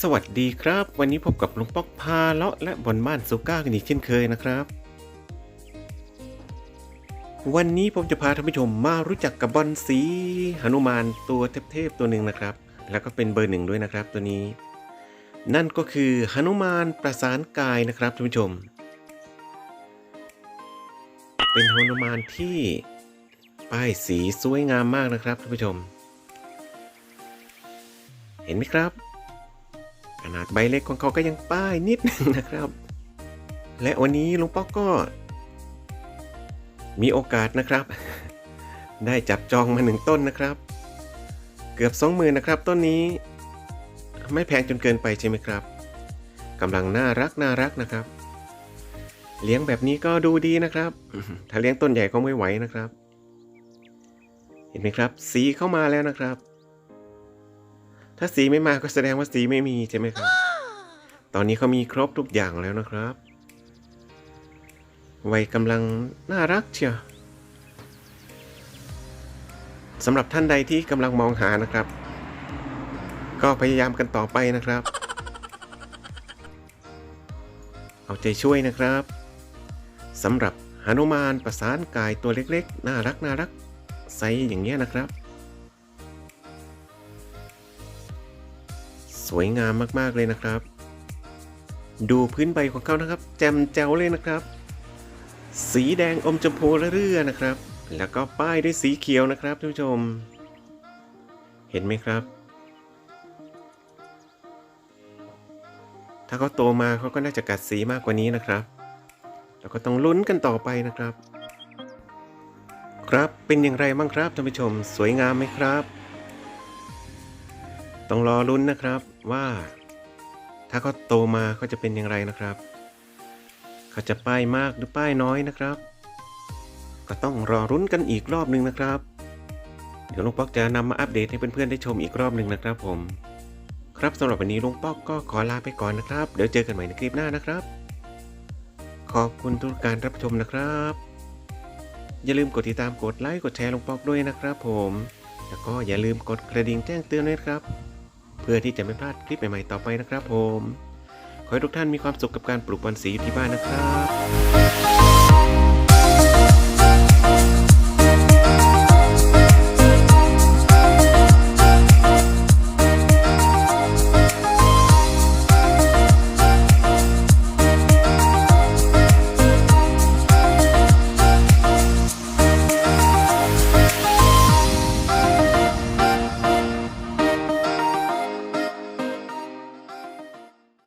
สวัสดีครับ วันนี้พบกับลุงป๊อกพาเลาะและบนบ้านซูก้ากันอีกเช่นเคยนะครับ วันนี้ผมจะพาท่านผู้ชมมารู้จักกับบอลสีหนุมานตัวเทพๆตัวหนึ่งนะครับ แล้วก็เป็นเบอร์หนึ่งด้วยนะครับตัวนี้ นั่นก็คือหนุมานประสานกายนะครับท่านผู้ชม เป็นหนุมานที่ป้ายสีสวยงามมากนะครับท่านผู้ชม เห็นไหมครับ ขนาดใบเล็กของเขาก็ยังป้ายนิดนึงนะครับ และวันนี้ลุงป๊อกก็ มีโอกาสนะครับ ได้จับจองมาหนึ่งต้นนะครับ เกือบสองหมื่นนะครับต้นนี้ ไม่แพงจนเกินไปใช่ไหมครับกำลังน่ารักน่ารักนะครับ เลี้ยงแบบนี้ก็ดูดีนะครับ ถ้าเลี้ยงต้นใหญ่ก็ไม่ไหวนะครับ เห็นไหมครับ สีเข้ามาแล้วนะครับ ถ้าสีไม่มาก็แสดงว่าสีไม่มีใช่ไหมครับ ตอนนี้เขามีครบทุกอย่างแล้วนะครับ วัยกำลังน่ารักเชียวสำหรับท่านใดที่กำลังมองหานะครับ ก็พยายามกันต่อไปนะครับ เอาใจช่วยนะครับสำหรับหนุมานประสานกายตัวเล็กๆ น่ารักน่ารักไซส์อย่างเงี้ยนะครับ สวยงามมากๆเลยนะครับ ดูพื้นใบของเขานะครับ แจ่มแจ๋วเลยนะครับ สีแดงอมชมพูเรื่อนะครับ แล้วก็ป้ายด้วยสีเขียวนะครับท่านผู้ชม เห็นไหมครับ ถ้าเขาโตมาเขาก็น่าจะกัดสีมากกว่านี้นะครับเราก็ต้องลุ้นกันต่อไปนะครับ ครับเป็นอย่างไรบ้างครับท่านผู้ชม สวยงามไหมครับ ต้องรอลุ้นนะครับว่า ถ้าเขาโตมาเขาจะเป็นอย่างไรนะครับ เขาจะป้ายมากหรือป้ายน้อยนะครับ ก็ต้องรอรุ้นกันอีกรอบหนึ่งนะครับ เดี๋ยวลุงป๊อกจะนำมาอัปเดตให้เพื่อนๆได้ชมอีกรอบหนึ่งนะครับผม ครับสำหรับวันนี้ลุงป๊อกก็ขอลาไปก่อนนะครับ เดี๋ยวเจอกันใหม่ในคลิปหน้านะครับ ขอบคุณทุกการรับชมนะครับ อย่าลืมกดติดตามกดไลค์กดแชร์ลุงป๊อกด้วยนะครับ ผมแล้วก็อย่าลืมกดกระดิ่งแจ้งเตือนด้วยครับ พื่อที่จะไม่พลาดคลิปใหม่ๆต่อไปนะครับผม ขอให้ทุกท่านมีความสุขกับการปลูกบอนสีอยู่ที่บ้านนะครับ